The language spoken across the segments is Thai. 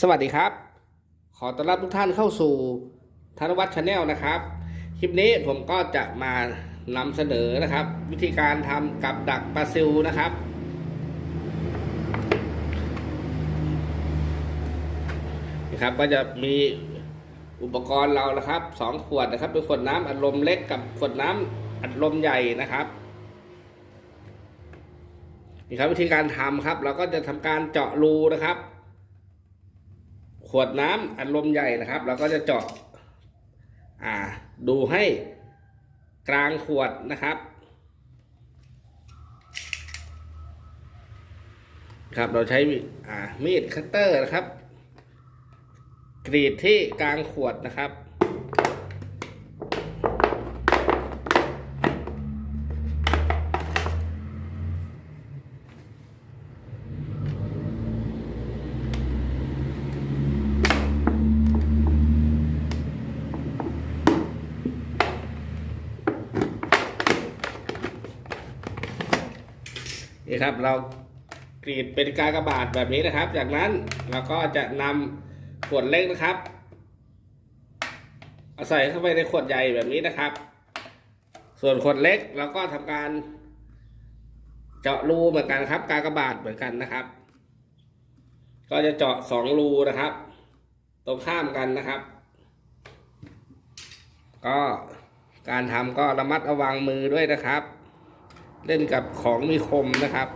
สวัสดีครับ ขอต้อนรับทุกท่านเข้าสู่ธนวัฒน์ชาแนลนะครับ คลิปนี้ผมก็จะมานำเสนอนะครับ วิธีการทำกับดักปลาซิลนะครับ นะครับก็จะมีอุปกรณ์เรานะครับสองขวดนะครับ เป็นขวดน้ำอัดลมเล็กกับขวดน้ำอัดลมใหญ่นะครับนี่ครับวิธีการทำครับ เราก็จะทำการเจาะรูนะครับ ขวดน้ำอัดลมใหญ่นะครับ เราก็จะเจาะอ่าดูให้กลางขวดนะครับ ครับเราใช้มีดคัตเตอร์นะครับ กรีดที่กลางขวดนะครับ ครับ เรากรีดเป็นกากบาทแบบนี้นะครับ จากนั้นเราก็จะนำขวดเล็กนะครับเอาใส่เข้าไปในขวดใหญ่แบบนี้นะครับ ส่วนขวดเล็กเราก็ทำการ เจาะรูเหมือนกันครับ กากบาทเหมือนกันนะครับ ก็จะเจาะสองรูนะครับ ตรงข้ามกันนะครับ ก็การทำก็ระมัดระวังมือด้วยนะครับ เล่นกับของมีคมนะครับ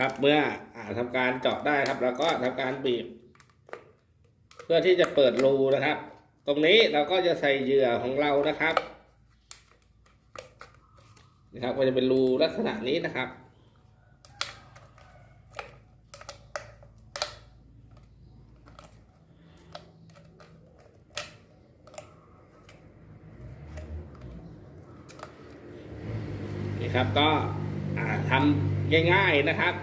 ครับ เมื่ออาทำการเจาะได้ครับ แล้วก็ทำการบีบ เพื่อที่จะเปิดรูนะครับ ตรงนี้เราก็จะใส่เหยื่อของเรานะครับนะครับก็จะเป็นรูลักษณะนี้นะครับนี่ครับก็อ่าทำง่ายๆนะครับ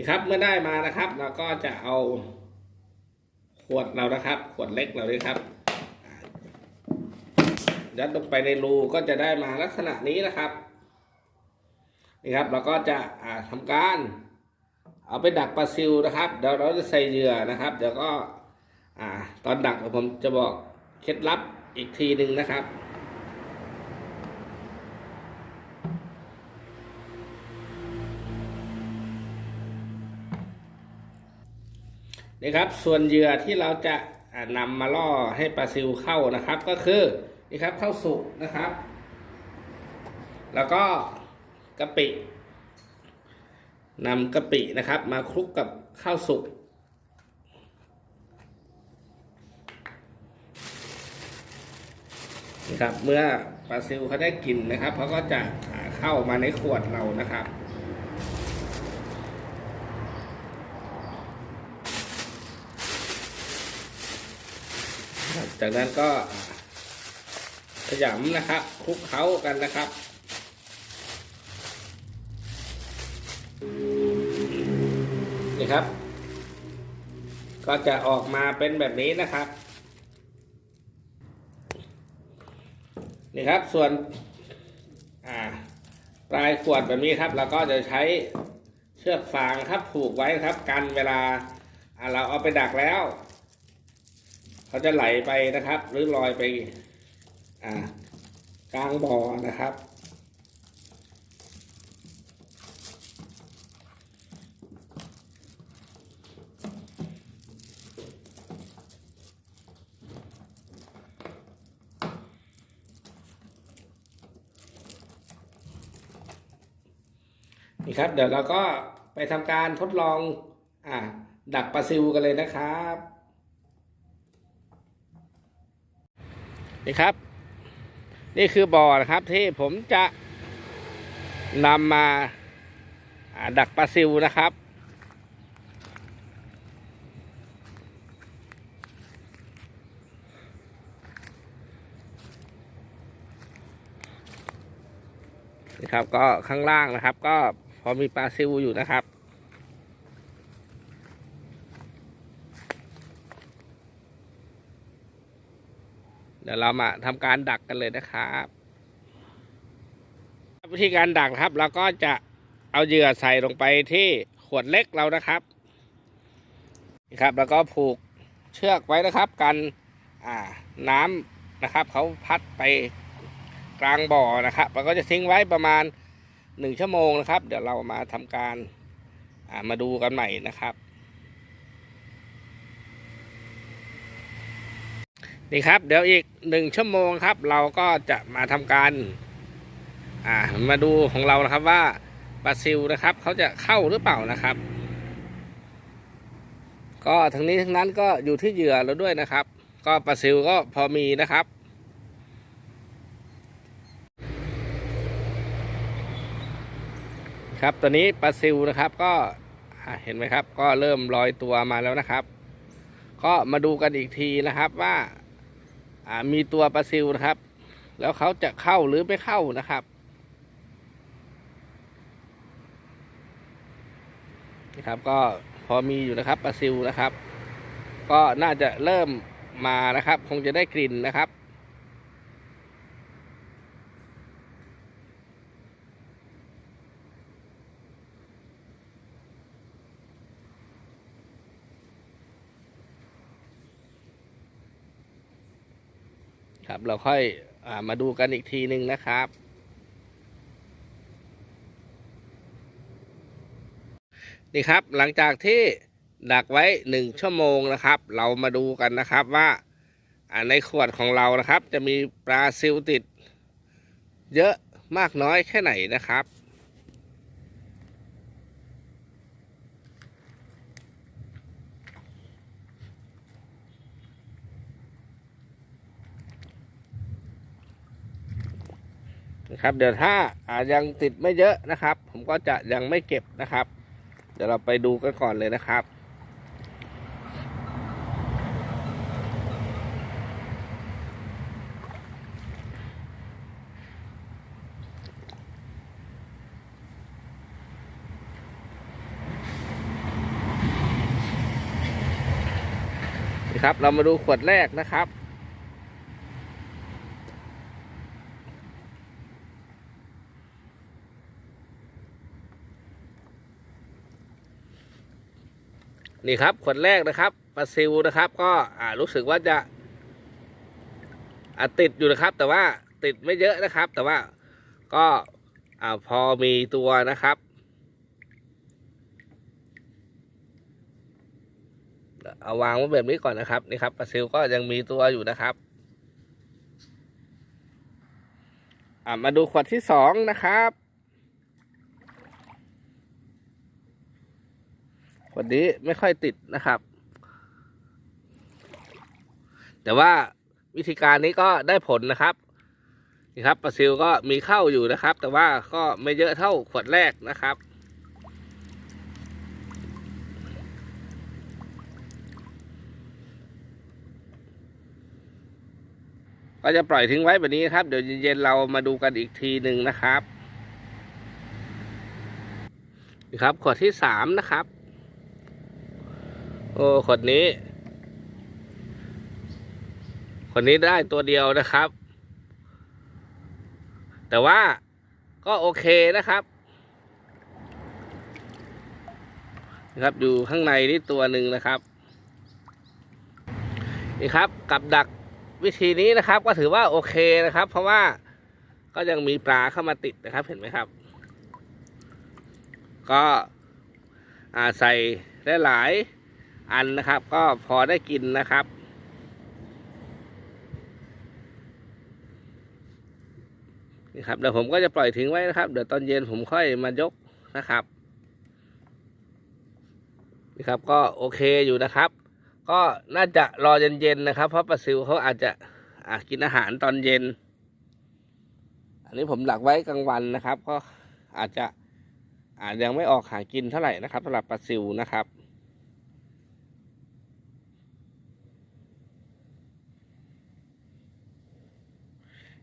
นี่ครับเมื่อได้มานะครับ เราก็จะเอาขวดเรานะครับ ขวดเล็กเราเลยครับยัดลงไปในรูก็จะได้มาลักษณะนี้นะครับนี่ครับเราก็จะอ่าทำการ เอาไปดักปลาซิลนะครับเดี๋ยวเราจะใส่เหยื่อนะครับ เดี๋ยวก็ อ่า ตอนดักผมจะบอกเคล็ดลับอีกทีหนึ่งนะครับ นี่ครับ ส่วนเหยื่อที่เราจะอ่านำมาล่อให้ปลาซิลเข้านะครับ ก็คือนี่ครับข้าวสุกนะครับ แล้วก็กะปินำกะปินะครับ มาคลุกกับข้าวสุกนะครับเมื่อปลาซิลเขาได้กลิ่นนะครับเขาก็จะเข้ามาในขวดเรานะครับ จากนั้นก็ขยำนะครับคลุกเคล้ากันนะครับนี่ครับ ก็จะออกมาเป็นแบบนี้นะครับนี่ครับส่วนปลายขวดแบบนี้ครับเราก็จะใช้เชือกฟางครับผูกไว้ครับ กันเวลาเราเอาไปดักแล้ว เขาจะไหลไปนะครับ หรือลอยไป อ่ากลางบ่อนะครับ นี่ครับ เดี๋ยวเราก็ไปทำการทดลอง อ่า ดักปลาซิวกันเลยนะครับ นี่ครับ นี่คือบ่อนะครับ ที่ผมจะนำมาดักปลาซิวนะครับ นะครับก็ข้างล่างนะครับ ก็พอมีปลาซิวอยู่นะครับ เดี๋ยวเรามาทำการดักกันเลยนะครับ วิธีการดักครับ เราก็จะเอาเหยื่อใส่ลงไปที่ขวดเล็กเรานะครับครับ แล้วก็ผูกเชือกไว้นะครับกันอ่าน้ำนะครับเขาพัดไปกลางบ่อนะครับแล้วก็จะทิ้งไว้ประมาณหนึ่งชั่วโมงนะครับ เดี๋ยวเรามาทำการอ่ามาดูกันใหม่นะครับ นี่ครับ เดี๋ยวอีกหนึ่งชั่วโมงครับ เราก็จะมาทำการอ่ามาดูของเรานะครับว่าปลาซิลนะครับเขาจะเข้าหรือเปล่านะครับ ก็ทั้งนี้ทั้งนั้นก็อยู่ที่เหยื่อเราด้วยนะครับ ก็ปลาซิลก็พอมีนะครับครับตอนนี้ปลาซิลนะครับก็เห็นไหมครับ ก็เริ่มลอยตัวมาแล้วนะครับ ก็มาดูกันอีกทีนะครับว่า มีตัวปลาซิลนะครับ แล้วเขาจะเข้าหรือไม่เข้านะครับนะครับก็พอมีอยู่นะครับปลาซิลนะครับ ก็น่าจะเริ่มมานะครับ คงจะได้กลิ่นนะครับ ครับ เราค่อยอามาดูกันอีกทีหนึ่งนะครับ นี่ครับหลังจากที่ดักไว้หนึ่งชั่วโมงนะครับ เรามาดูกันนะครับว่าอ่าในขวดของเรานะครับ จะมีปลาซิลติด เยอะมากน้อยแค่ไหนนะครับ นะครับ เดี๋ยวถ้าอายังติดไม่เยอะนะครับ ผมก็จะยังไม่เก็บนะครับ เดี๋ยวเราไปดูกันก่อนเลยนะครับดีครับเรามาดูขวดแรกนะครับ นี่ครับขวดแรกนะครับปลาซิลนะครับ ก็อ่ารู้สึกว่าจะอ่าติดอยู่นะครับ แต่ว่าติดไม่เยอะนะครับ แต่ว่าก็อ่าพอมีตัวนะครับเอาวางไว้แบบนี้ก่อนนะครับนี่ครับปลาซิลก็ยังมีตัวอยู่นะครับอ่ามาดูขวดที่สองนะครับ นี้ไม่ค่อยติดนะครับ แต่ว่าวิธีการนี้ก็ได้ผลนะครับนี่ครับปลาซิลก็มีเข้าอยู่นะครับ แต่ว่าก็ไม่เยอะเท่าขวดแรกนะครับก็จะปล่อยทิ้งไว้แบบนี้ครับ เดี๋ยวเย็นๆเรามาดูกันอีกทีหนึ่งนะครับ นี่ครับขวดที่สามนะครับ โอ้คนนี้ คนนี้ได้ตัวเดียวนะครับ แต่ว่าก็โอเคนะครับนะครับอยู่ข้างในนี่ตัวหนึ่งนะครับนี่ครับกับดักวิธีนี้นะครับ ก็ถือว่าโอเคนะครับ เพราะว่าก็ยังมีปลาเข้ามาติดนะครับ เห็นไหมครับ ก็อาใส่ได้หลาย อันนะครับ ก็พอได้กินนะครับ นี่ครับเดี๋ยวผมก็จะปล่อยทิ้งไว้นะครับ เดี๋ยวตอนเย็นผมค่อยมายกนะครับนี่ครับก็โอเคอยู่นะครับ ก็น่าจะรอเย็นๆนะครับ เพราะปลาซิวเขาอาจจะอะกินอาหารตอนเย็น อันนี้ผมหลักไว้กลางวันนะครับ ก็อาจจะอาจยังไม่ออกหากินเท่าไหร่นะครับสำหรับปลาซิวนะครับ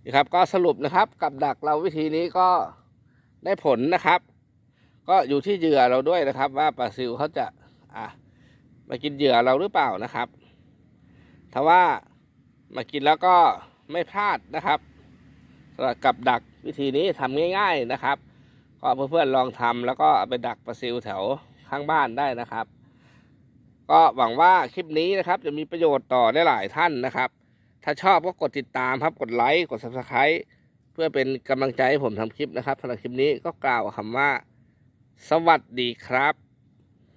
นะครับก็สรุปนะครับกับดักเราวิธีนี้ก็ได้ผลนะครับ ก็อยู่ที่เหยื่อเราด้วยนะครับ ว่าปลาซิวเขาจะอะมากินเหยื่อเราหรือเปล่านะครับถ้าว่ามากินแล้วก็ไม่พลาดนะครับสำหรับกับดักวิธีนี้ทำง่าย ๆนะครับ ก็เพื่อนๆลองทำแล้วก็ไปดักปลาซิวแถวข้างบ้านได้นะครับ ก็หวังว่าคลิปนี้นะครับ จะมีประโยชน์ต่อได้หลายท่านนะครับ ถ้าชอบก็กดติดตามครับ กดไลค์ กด subscribe เพื่อเป็นกำลังใจให้ผมทำคลิปนะครับสำหรับคลิปนี้ก็กล่าวคำว่า สวัสดีครับ